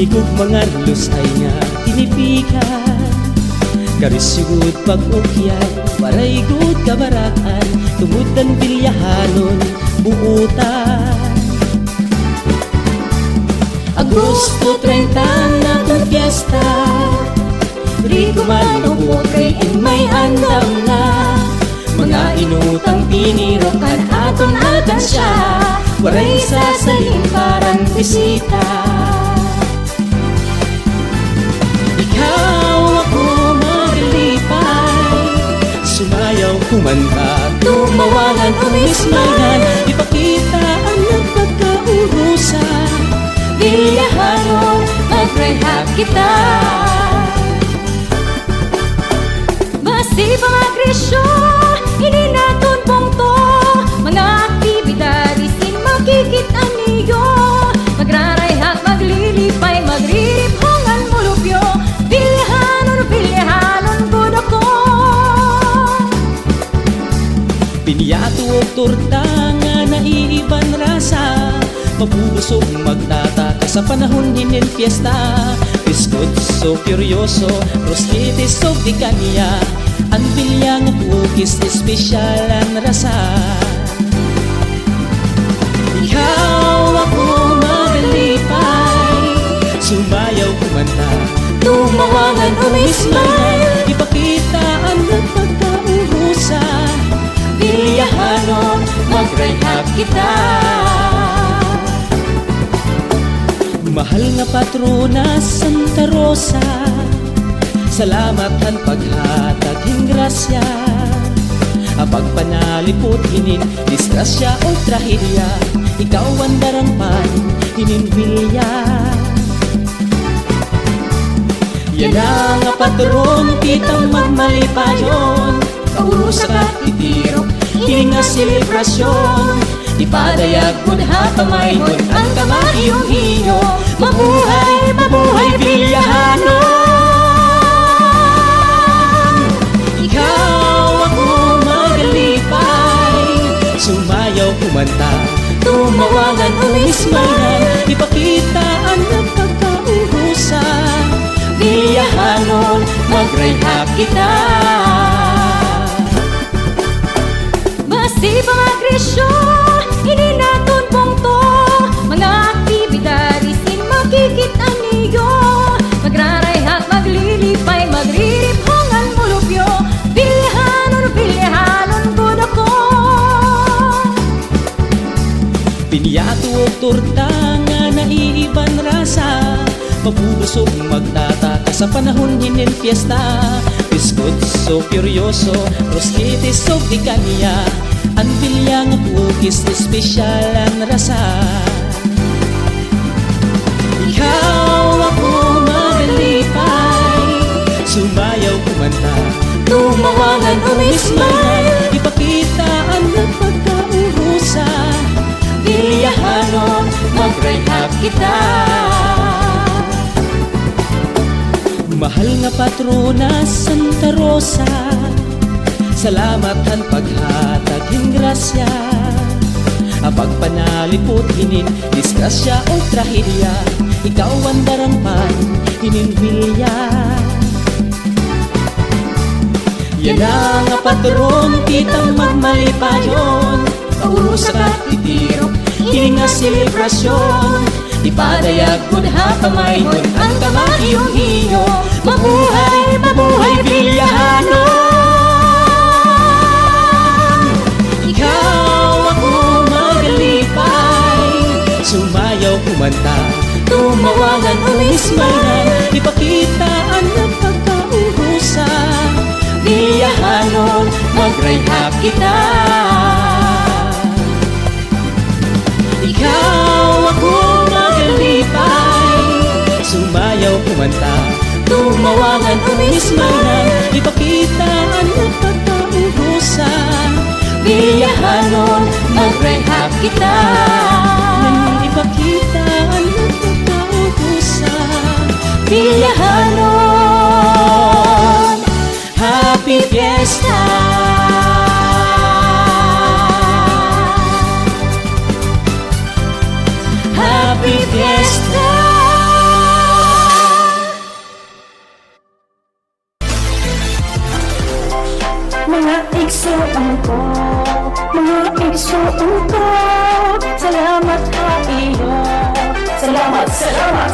Inikog mga lus ay nga tinipikan Karisugod pag-ukyan Waray good kabarakan Tumudan bilyahanon Buutan. Agosto 30 na itong fiesta. Rico man o pobre in may andam na. Mga inutang pinirokan aton agan siya Waray sasaling parang bisita Kumanta. Tumawalan umismayan Ipakita ang nagpagkaurusan. Bilyahanon Mag-rehab kita Mabubusog magtataka. Sa panahon hinin fiesta Biskot so kuryoso, proscites so di kanya Ang bilyang cookies espesyal ang rasa. Ikaw ako magalipay. Sumayaw kumanta. Tumawagan, Umismay Mahal nga patrona Santa Rosa. Salamat ang paghatag hing grasya. Apag panalipot hinin Disgrasya o trahedya Ikaw ang darangpan Hinin bilya. Yan ang nga patron Kitang magmalipayon. Kaurusa ka itirok Hini nga selebrasyon Ipadayag mo na pamaygon Ang kamayong hiyo. Mabuhay, mabuhay bilyahanon Ikaw ako magalipay Sumayaw kumanta. Tumawagan umismayan Ipakita ang nagpagkaurusan Bilyahanon Mag-rehab kita. Masibang agresyo Mabubusog magtataka sa panahon hinin fiesta Biskot so kuryoso, proscites so di kanya Ang bilyang cookies espesyal ang rasa. Ikaw ako magalipay. Sumayaw kumanta. Tumawagan, umismay Ipakita ang nagpagkaurusan Bilyahanon, mag-rehab kita Mahal nga patrona Santa Rosa. Salamat ang paghatag hing grasya Apag panalipot hinin Disgrasya o trahedya. Ikaw ang darangpan Hinin bilya Yan ang nga patron Kitang magmalipayon. Kaurusa ka itirok Hini nga selebrasyon. Ipadayag mo na pamaygon Ang kamayong hiyo Mabuhay, mabuhay bilyahanon Ikaw ako magalipay Sumayaw kumanta. Tumawagan umismayan Ipakita ang nagpagkaurusan Bilyahanon Mag-rehab kita. Ikaw ako magalipay Sumayaw kumanta Tumawagan umismayan Ipakita ang nagpagkaurusan Bilyahanon, mag-rehab kita. Nang ipakita ang nagpagkaurusan Bilyahanon Happy Fiesta. Happy Fiesta Mga isuong ko Salamat ha iyo Salamat, salamat,